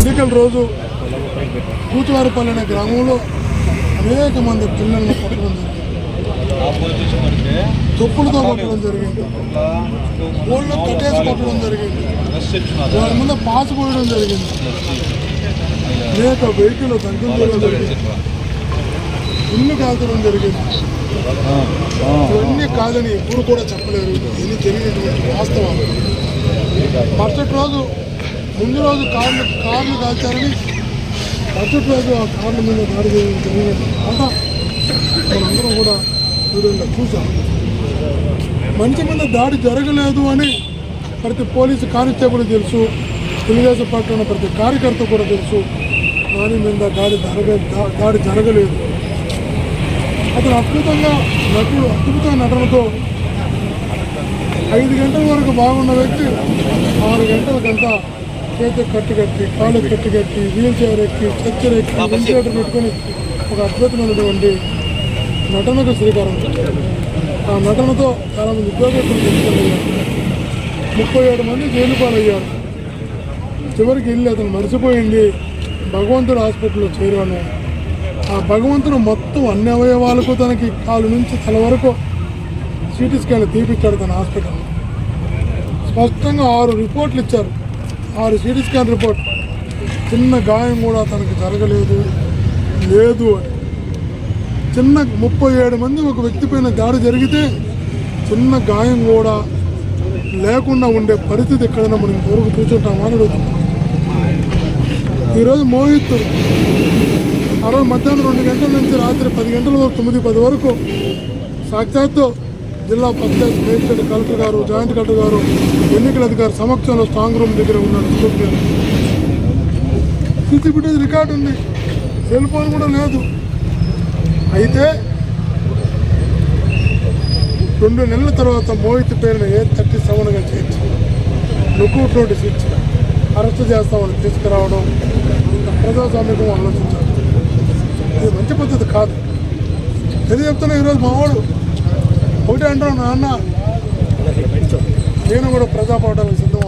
ఎన్నికల రోజు కూతువారిపల్లి అనే గ్రామంలో అనేక మంది పిల్లల్ని కొట్టడం జరిగింది. తుప్పులతో కొట్టడం జరిగింది. ఓళ్ళు కట్టేసి కొట్టడం జరిగింది. దాని ముందు పాస్ పోయడం జరిగింది. అనేక వెహికల్ దగ్గర జరిగింది. ఇల్లు కాల్చడం జరిగింది. ఇవన్నీ కాదని ఎప్పుడు కూడా చెప్పలేరు. ఇది జరిగినటువంటి వాస్తవాలు. మరుసటి రోజు ముందు రోజు కార్లు కార్లు కాల్చారని మరుసటి రోజు ఆ కార్ల మీద దాడి చేయడం జరిగింది. అంతా మనందరం కూడా వీడియోలో చూసాం. మంచి మీద దాడి జరగలేదు అని ప్రతి పోలీసు కానిస్టేబుల్ తెలుసు. తెలుగుదేశం పార్టీ ఉన్న ప్రతి కార్యకర్త కూడా తెలుసు. దాని మీద దాడి జరగ దాడి జరగలేదు. అతను అద్భుతంగా నటుడు అద్భుతమైన నటనతో ఐదు గంటల వరకు బాగున్న వ్యక్తి ఆరు గంటలకంతా చేతి కట్టు కట్టి కాలు కట్టు కట్టి వీల్ చైర్ ఎక్కి స్ట్రక్చర్ ఎక్కి వెంటిలేటర్ పెట్టుకొని ఒక అద్భుతమైనటువంటి నటనకు శ్రీకారం. ఆ నటనతో చాలామంది ఉద్యోగస్తులు తెలుసుకున్నారు ముప్పై ఏడు మంది జైలు పాలయ్యారు. చివరికి వెళ్ళి అతను మర్చిపోయింది. భగవంతుడు హాస్పిటల్లో చేరాను ఆ భగవంతుడు మొత్తం అన్ని అవయవాలకు తనకి కాలు నుంచి తల వరకు సిటీ స్కాన్ తీపిచ్చాడు తన హాస్పిటల్ స్పష్టంగా ఆరు రిపోర్ట్లు ఇచ్చారు. ఆరు సిటీ స్కాన్ రిపోర్ట్ చిన్న గాయం కూడా తనకి జరగలేదు లేదు అని. చిన్న ముప్పై ఏడు మంది ఒక వ్యక్తి పైన దాడి జరిగితే చిన్న గాయం కూడా లేకుండా ఉండే పరిస్థితి ఎక్కడైనా మనం ఇంతవరకు చూసుంటామా అని అడుగుతున్నాం. ఈరోజు మోహిత్ ఆ రోజు మధ్యాహ్నం రెండు గంటల నుంచి రాత్రి పది గంటల వరకు తొమ్మిది పది వరకు సాక్షాత్తు జిల్లా పంచాయత్ మేజిస్ట్రేట్ కలెక్టర్ గారు జాయింట్ కలెక్టర్ గారు ఎన్నికల అధికారి సమక్షంలో స్ట్రాంగ్ రూమ్ దగ్గర ఉన్నాడు స్టూడియో సీసీ ఫుటేజ్ రికార్డు ఉంది. సెల్ ఫోన్ కూడా లేదు. అయితే రెండు నెలల తర్వాత మోహిత్ పేరున ఏ థర్టీ సెవెన్గా చేర్చి లుకౌట్ నోటీస్ ఇచ్చి అరెస్ట్ చేస్తామని తీసుకురావడం ప్రజాస్వామ్యం ఆలోచించారు. ఇది మంచి పద్ధతి కాదు. ఇది చెప్తున్నా ఈరోజు మావాడు ఒకటి అంటాం నాన్న నేను కూడా ప్రజా పోవడానికి సిద్ధం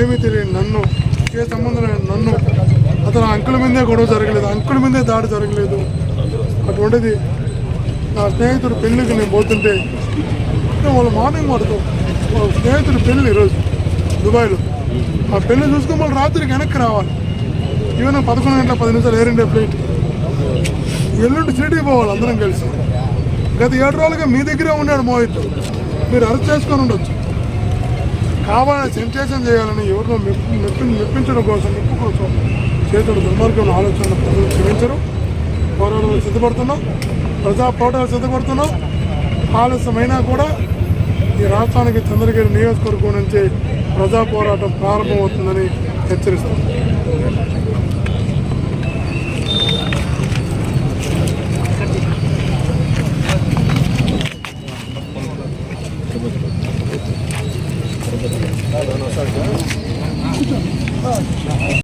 ఏమీ తెలియని నన్ను ఏ సంబంధం లేని నన్ను అతను అంకుల మీదే గొడవ జరగలేదు అంకుల మీదే దాడి జరగలేదు. అటువంటిది నా స్నేహితుడు పెళ్ళికి నేను పోతుంటే నేను వాళ్ళ మార్నింగ్ పడుతూ వాళ్ళ స్నేహితుడు పెళ్ళి ఈరోజు దుబాయ్లో. ఆ పెళ్ళి చూసుకుని మళ్ళీ రాత్రికి వెనక్కి రావాలి. ఈవెన్ పదకొండు గంటల పది నిమిషాలు ఎయిర్ ఇండియా ఫ్లైట్ ఎల్లుండి సిటీ పోవాలి అందరం కలిసి. గత ఏడు రోజులుగా మీ దగ్గరే ఉన్నాడు మోహిత్. మీరు అరెస్ట్ చేసుకొని ఉండొచ్చు. కావాలని సెన్సేషన్ చేయాలని ఎవరినో మెప్పి మెప్పి మెప్పించడం కోసం మెప్పు కోసం చేతుడు దుర్మార్గం ఆలోచన ప్రజలు క్షమించరు. పోరాటాలు సిద్ధపడుతున్నాం. ప్రజా పోరాటాలు సిద్ధపడుతున్నాం. ఆలస్యమైనా కూడా ఈ రాష్ట్రానికి చంద్రగిరి నియోజకవర్గం నుంచి ప్రజా పోరాటం ప్రారంభమవుతుందని హెచ్చరిస్తున్నాం. ああ。